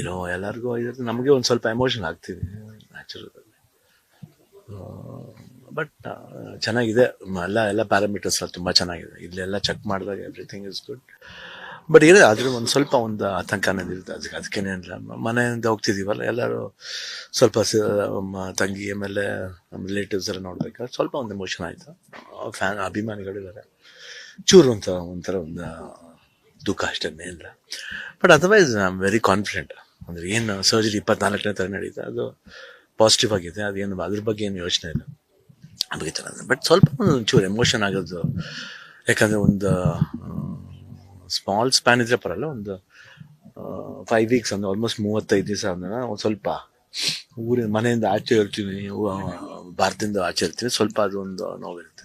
ಏನೋ ಎಲ್ಲರಿಗೂ ಇದ್ರೆ ನಮಗೆ ಒಂದು ಸ್ವಲ್ಪ ಎಮೋಷನ್ ಆಗ್ತೀವಿ ನ್ಯಾಚುರಲ್ ಬಟ್ ಚೆನ್ನಾಗಿದೆ. ಎಲ್ಲ ಎಲ್ಲ ಪ್ಯಾರಾಮೀಟರ್ಸ್ ತುಂಬ ಚೆನ್ನಾಗಿದೆ. ಇಲ್ಲೆಲ್ಲ ಚೆಕ್ ಮಾಡಿದಾಗ ಎವ್ರಿಥಿಂಗ್ ಇಸ್ ಗುಡ್ ಬಟ್ ಇದೆ, ಆದರೆ ಒಂದು ಸ್ವಲ್ಪ ಒಂದು ಆತಂಕ ಅನ್ನೋದು ಇರುತ್ತೆ ಅದಕ್ಕೆ ಅದಕ್ಕೇನಿಲ್ಲ ಮನೆಯಿಂದ ಹೋಗ್ತಿದ್ದೀವಲ್ಲ ಎಲ್ಲರೂ ಸ್ವಲ್ಪ ತಂಗಿ ಆಮೇಲೆ ನಮ್ಮ ರಿಲೇಟಿವ್ಸ್ ಎಲ್ಲ ನೋಡ್ಬೇಕಾದ್ರೆ ಸ್ವಲ್ಪ ಒಂದು ಎಮೋಷನ್ ಆಯಿತು. ಫ್ಯಾನ್ ಅಭಿಮಾನಿಗಳಿದ್ದಾರೆ. ಚೂರು ಅಂತ ಒಂಥರ ಒಂದು ದುಃಖ ಅಷ್ಟೇ ಇಲ್ಲ but otherwise I am very confident ಅಂದರೆ ಏನು ಸರ್ಜರಿ ಇಪ್ಪತ್ನಾಲ್ಕನೇ ತರ ನಡೀತಾ, ಅದು ಪಾಸಿಟಿವ್ ಆಗಿದೆ. ಅದೇನು ಅದ್ರ ಬಗ್ಗೆ ಏನು ಯೋಚನೆ ಇಲ್ಲ. ಬಗ್ಗೆ ಚೆನ್ನಾಗಿದೆ ಬಟ್ ಸ್ವಲ್ಪ ಒಂಚೂರು ಚೂರು ಎಮೋಷನ್ ಆಗೋದು. ಯಾಕಂದರೆ ಒಂದು ಸ್ಮಾಲ್ ಸ್ಪ್ಯಾನ್ ಇದ್ರೆ ಪರಲ್ಲ ಒಂದು ಫೈವ್ ವೀಕ್ಸ್ ಅಂದ್ರೆ ಆಲ್ಮೋಸ್ಟ್ ಮೂವತ್ತೈದು ದಿವಸ ಅಂದ್ರೆ ಒಂದು ಸ್ವಲ್ಪ ಊರಿನ ಮನೆಯಿಂದ ಆಚೆ ಇರ್ತೀವಿ ಭಾರತದಿಂದ ಆಚೆ ಇರ್ತೀವಿ, ಸ್ವಲ್ಪ ಅದೊಂದು ನೋವಿರುತ್ತೆ.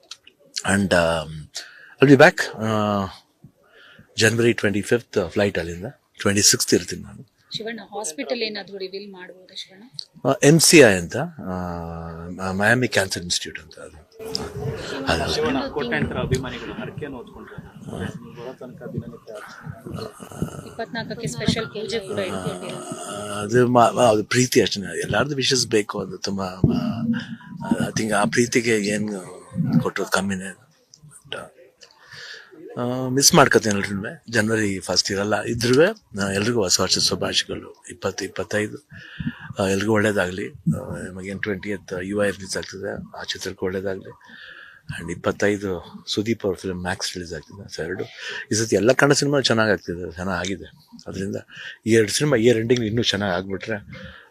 And I'll be back January twenty fifth flight ಅಲ್ಲಿಂದ. ಟ್ವೆಂಟಿ ಸಿಕ್ಸ್ತ್ ಇರ್ತೀನಿ ನಾನು. ಶಿವಣ್ಣ ಹಾಸ್ಪಿಟಲ್ ಏನಾದ್ರು ರಿವೀಲ್ ಮಾಡ್ಬೋದಾ ಶಿವಣ್ಣ? ಎಂ ಸಿ ಐ ಅಂತ ಮಯಾಮಿ ಕ್ಯಾನ್ಸರ್ ಇನ್ಸ್ಟಿಟ್ಯೂಟ್ ಅಂತ ಅದು. ಅದು. ಶಿವಣ್ಣ ಅಭಿಮಾನಿಗಳು ಹರಕೆಯನ್ನು ಓದ್ಕೊಂಡ್ರೆ ಬರೋ ತನಕ ದಿನನಿತ್ಯ ಇಪ್ಪತ್ನಾಲ್ಕಕ್ಕೆ ಸ್ಪೆಷಲ್ ಪೂಜೆ ಕೂಡ ಇಟ್ಕೊಂಡಿರೋ ಅದು ಮ- ಮ- ಅದು ಪ್ರೀತಿ ಅಷ್ಟೇ. ಎಲ್ಲಾರ್ದು ವಿಶಸ್ ಬೇಕು ಅದು. ತುಂಬ ಐ ಥಿಂಕ್ ಆ ಪ್ರೀತಿಗೆ ಏನು ಕೊಟ್ಟರು ಕಮ್ಮಿನೇ ಮಿಸ್ ಮಾಡ್ಕೊತೀನಿ ಜನವರಿ ಫಸ್ಟ್ ಇರಲ್ಲ. ಇದ್ರೂ ಎಲ್ರಿಗೂ ಹೊಸ ವರ್ಷದ ಶುಭಾಶಯಗಳು. ಇಪ್ಪತ್ತು, ಇಪ್ಪತ್ತೈದು ಎಲ್ರಿಗೂ ಒಳ್ಳೇದಾಗಲಿ. ನಮಗೇನು ಟ್ವೆಂಟಿ ಎತ್ ಯು ಐ ರಿಲೀಸ್ ಆಗ್ತದೆ. ಆ ಚಿತ್ರಕ್ಕೆ ಒಳ್ಳೇದಾಗಲಿ. ಆ್ಯಂಡ್ ಇಪ್ಪತ್ತೈದು ಸುದೀಪ್ ಅವ್ರ ಫಿಲ್ಮ್ ಮ್ಯಾಕ್ಸ್ ರಿಲೀಸ್ ಆಗ್ತಿದೆ. ಸೊ ಎರಡು. ಈ ಸತಿ ಎಲ್ಲ ಕನ್ನಡ ಸಿನಿಮಾ ಚೆನ್ನಾಗಿ ಆಗ್ತಿದೆ. ಚೆನ್ನಾಗಿದೆ ಅದರಿಂದ ಈ ಎರಡು ಸಿನಿಮಾ ಇಯರ್ ಎಂಡಿಂಗ್ ಇನ್ನೂ ಚೆನ್ನಾಗಿ ಆಗ್ಬಿಟ್ರೆ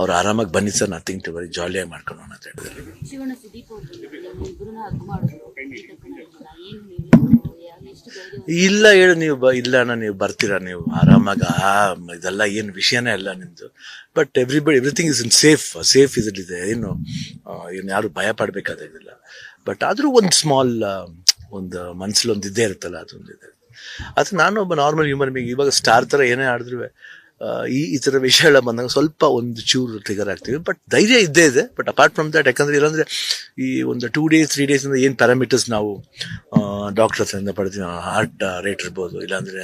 ಅವ್ರು ಆರಾಮಾಗಿ ಬನ್ನಿ ಸರ್ ನಥಿಂಗ್ ಟು ವೆರಿ ಜಾಲಿಯಾಗಿ ಮಾಡ್ಕೊಂಡು ಹೋಗೋಣ ಅಂತ ಹೇಳಿದ್ರು ಇಲ್ಲ ಹೇಳು ನೀವು ಬ ಇಲ್ಲ ಅಣ್ಣ ನೀವು ಬರ್ತೀರಾ ನೀವು ಆರಾಮಾಗಿ ಆ ಇದೆಲ್ಲ ಏನು ವಿಷಯನೇ ಅಲ್ಲ ನಿಮ್ಮದು but everybody everything is in safe safe ಇದೆ ಏನು ಏನು ಯಾರು ಭಯ ಪಡಬೇಕಾದಾಗಿಲ್ಲ ಬಟ್ ಆದರೂ ಒಂದು ಸ್ಮಾಲ್ ಒಂದು ಮನಸ್ಸಲ್ಲಿ ಒಂದು ಇದ್ದೇ ಇರುತ್ತಲ್ಲ ಅದೊಂದು ಇದೆ. ಅದು ನಾನು ಒಬ್ಬ ನಾರ್ಮಲ್ ಹ್ಯೂಮನ್ ಬೀಂಗ್ ಇವಾಗ ಸ್ಟಾರ್ ಥರ ಏನೇ ಆಡಿದ್ರು ಈ ಈ ಥರ ವಿಷಯಗಳ ಬಂದಾಗ ಸ್ವಲ್ಪ ಒಂದು ಚೂರು ಟ್ರಿಗರ್ ಆಗ್ತೀವಿ. ಬಟ್ ಧೈರ್ಯ ಇದ್ದೇ ಇದೆ. ಬಟ್ ಅಪಾರ್ಟ್ ಫ್ರಮ್ ದಟ್ ಯಾಕಂದ್ರೆ ಇಲ್ಲಾಂದ್ರೆ ಈ ಒಂದು ಟೂ ಡೇಸ್ ತ್ರೀ ಡೇಸ್ ಏನು ಪ್ಯಾರಾಮೀಟರ್ಸ್ ನಾವು ಡಾಕ್ಟರ್ ಹತ್ರದಿಂದ ಪಡ್ತೀವಿ ಹಾರ್ಟ್ ರೇಟ್ ಇರ್ಬೋದು, ಇಲ್ಲಾಂದ್ರೆ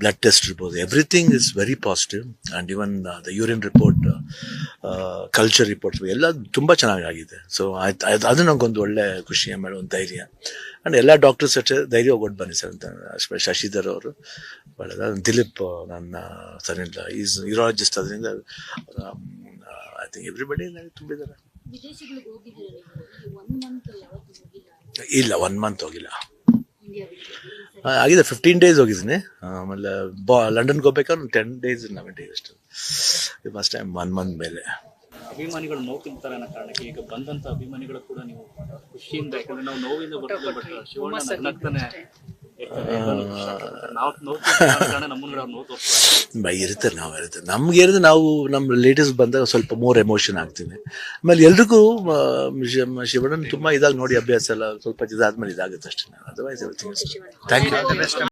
ಬ್ಲಡ್ ಟೆಸ್ಟ್ ಇರ್ಬೋದು. Everything is very positive and even the urine report culture reports ಎಲ್ಲ ತುಂಬ ಚೆನ್ನಾಗಿದೆ ಸೊ ಆಯ್ತು ಅದು ಒಂದು ಒಳ್ಳೆ ಖುಷಿ ಆಮೇಲೆ ಒಂದು ಧೈರ್ಯ. ಆ್ಯಂಡ್ ಎಲ್ಲ ಡಾಕ್ಟರ್ಸ್ ಅಷ್ಟೇ ಧೈರ್ಯ ಹೋಗ್ಬಿಟ್ಟು ಬನ್ನಿ ಸರ್ ಅಂತ. ಅಷ್ಟೇ ಶಶಿಧರ್ ಅವರು ಒಳ್ಳೆದ? ದಿಲೀಪ್ ನನ್ನ ಸರಿಲ್ಲ ಈಸ್ ಯೂರಾಲಜಿಸ್ಟ್ ಅದರಿಂದ ಐ ಥಿಂಕ್ ಎವ್ರಿಬಡಿ ತುಂಬಿದ್ದಾರೆ. ಇಲ್ಲ ಒನ್ ಮಂತ್ ಹೋಗಿಲ್ಲ? ಆಗಿದೆ. ಫಿಫ್ಟೀನ್ ಡೇಸ್ ಹೋಗಿದ್ದೀನಿ. ಆಮೇಲೆ ಬಾ ಲಂಡನ್ಗೆ ಹೋಗ್ಬೇಕಾದ್ರೆ ಟೆನ್ ಡೇಸ್ ಲೆವೆನ್ ಡೇಸ್ ಅಷ್ಟು. ಫಸ್ಟ್ ಟೈಮ್ ಒನ್ ಮಂತ್ ಮೇಲೆ. ಅಭಿಮಾನಿಗಳು ನೋವು ತಿಂತಾರೆ ಅನ್ನೋ ಕಾರಣಕ್ಕೆ ಈಗ ಬಂದಂತ ಅಭಿಮಾನಿಗಳು ಕೂಡ ನೀವು ಖುಷಿಯಿಂದ ಯಾಕಂದ್ರೆ ನಾವು ನೋವಿಂದ ಬರ್ತೀವಿ ಬಟ್ ಶಿವಣ್ಣ ಇರುತ್ತೆ ನಾವು ಇರುತ್ತೆ. ನಮ್ಗೆ ಇರೋದು ನಾವು ನಮ್ಮ ಲೇಡೀಸ್ ಬಂದಾಗ ಸ್ವಲ್ಪ ಮೋರ್ ಎಮೋಷನ್ ಆಗ್ತೀನಿ. ಆಮೇಲೆ ಎಲ್ರಿಗೂ ಶಿವಣ್ಣ ಶಿವಣ್ಣನ ತುಂಬ ಇದಾಗಿ ನೋಡಿ ಅಭ್ಯಾಸ ಎಲ್ಲ ಸ್ವಲ್ಪ ಇದಾದ್ಮೇಲೆ ಇದಾಗುತ್ತೆ ಅಷ್ಟೇ. Otherwise thank you